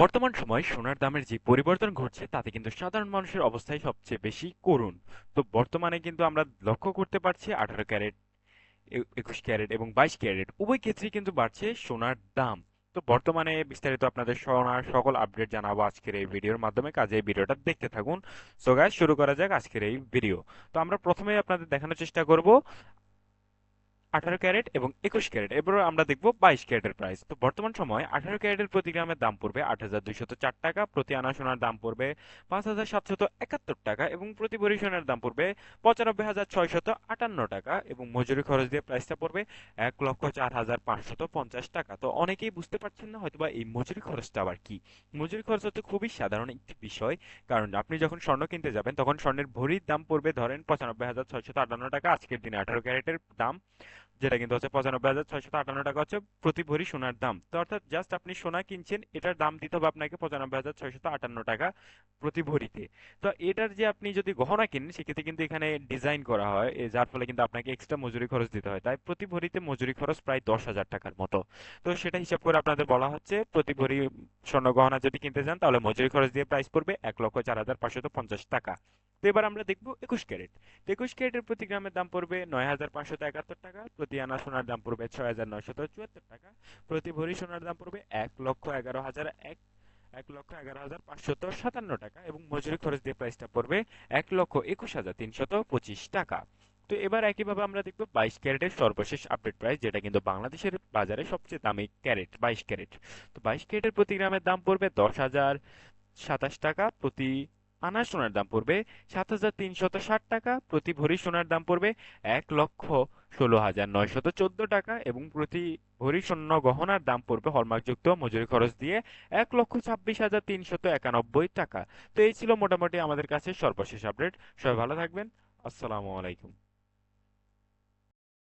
বর্তমান সময়ে সোনার দামের যে পরিবর্তন ঘটছে, তাতে কিন্তু সাধারণ মানুষের অবস্থাই সবচেয়ে বেশি করুণ। তো বর্তমানে কিন্তু আমরা লক্ষ্য করতে পারছি আঠারো ক্যারেট একুশ ক্যারেট এবং বাইশ ক্যারেট, উভয় ক্ষেত্রেই কিন্তু বাড়ছে সোনার দাম। তো বর্তমানে বিস্তারিত আপনাদের সোনার সকল আপডেট জানাব আজকের এই ভিডিওর মাধ্যমে, কাজে এই ভিডিওটা দেখতে থাকুন। সো গাইস শুরু করা যাক আজকের এই ভিডিও। তো আমরা প্রথমে আপনাদের দেখানোর চেষ্টা করব আঠারো ক্যারেট এবং একুশ ক্যারেট। এবার আমরা দেখব বাইশ ক্যারেটের প্রাইস তো বর্তমান সময় আঠারো ক্যারেটের প্রতি গ্রামের দাম পড়বে আট হাজার দুইশত চার টাকা, প্রতি আনা সোনার দাম পড়বে পাঁচ হাজার সাতশত একাত্তর টাকা এবং প্রতি ভরি সোনার দাম পড়বে পঁচানব্বই হাজার ছয়শত আটান্ন টাকা এবং মজুরি খরচ দিয়ে প্রাইসটা পড়বে এক লক্ষ চার হাজার পাঁচশত পঞ্চাশ টাকা। তো অনেকেই বুঝতে পারছেন না হয়তোবা এই মজুরি খরচটা আবার কি। মজুরি খরচ হচ্ছে খুবই সাধারণ একটি বিষয়, কারণ আপনি যখন স্বর্ণ কিনতে যাবেন তখন স্বর্ণের ভরির দাম পড়বে ধরেন পঁচানব্বই হাজার ছয়শত আটান্ন টাকা আজকের দিনে আঠারো ক্যারেটের দাম। যেটা কিন্তু হচ্ছে পঁচানব্বই হাজার ছয়শত আটান্ন টাকা হচ্ছে প্রতি ভরি সোনার দাম। তো অর্থাৎ জাস্ট আপনি সোনা কিনছেন, এটার দাম দিতে হবে আপনাকে পঁচানব্বই হাজার ছয়শত আটান্ন টাকা প্রতি ভরিতে তো এটার যে আপনি যদি গহনা কিনেন, সেক্ষেত্রে কিন্তু এখানে ডিজাইন করা হয় যার ফলে কিন্তু আপনাকে এক্সট্রা মজুরি খরচ দিতে হয়। তাই প্রতি ভরিতে মজুরি খরচ প্রায় দশ হাজার টাকার মতো। তো সেটা হিসাব করে আপনাদের বলা হচ্ছে প্রতি ভরি স্বর্ণ গহনা যদি কিনতে চান, তাহলে মজুরি খরচ দিয়ে প্রাইস পড়বে এক লক্ষ চার হাজার পাঁচশত পঞ্চাশ টাকা। তো এবার আমরা দেখব একুশ ক্যারেট। তো একুশ ক্যারেটের প্রতি গ্রামের দাম পড়বে নয় হাজার পাঁচশত একাত্তর টাকা। প্রতি আনা সোনার দাম পড়বে ছয় হাজার নয়শত চুয়াত্তর টাকা। প্রতি ভরি সোনার দাম পড়বে এক লক্ষ এগারো হাজার এক এক লক্ষ এগারো হাজার পাঁচশত সাতান্ন টাকা এবং মজুরি খরচ দিয়ে প্রাইসটা পড়বে এক লক্ষ একুশ হাজার তিনশত পঁচিশ টাকা। তো এবার একইভাবে আমরা দেখব বাইশ ক্যারেটের সর্বশেষ আপডেট প্রাইস যেটা কিন্তু বাংলাদেশের বাজারে সবচেয়ে দামি ক্যারেট, বাইশ ক্যারেট। তো বাইশ ক্যারেটের প্রতি গ্রামের দাম পড়বে দশ হাজার সাতাশ টাকা প্রতি আনা সোনার দাম পড়বে সাত হাজার তিনশত ষাট টাকা, প্রতি ভরি সোনার দাম পড়বে এক লক্ষ ষোলো হাজার নয়শত চোদ্দ টাকা এবং প্রতি ভরি সৈন্য গহনার দাম পড়বে হলমার্কযুক্ত মজুরি খরচ দিয়ে এক লক্ষ ছাব্বিশ হাজার তিনশত একানব্বই টাকা। তো এই ছিল মোটামুটি আমাদের কাছে সর্বশেষ আপডেট। সবাই ভালো থাকবেন। আসসালামু আলাইকুম।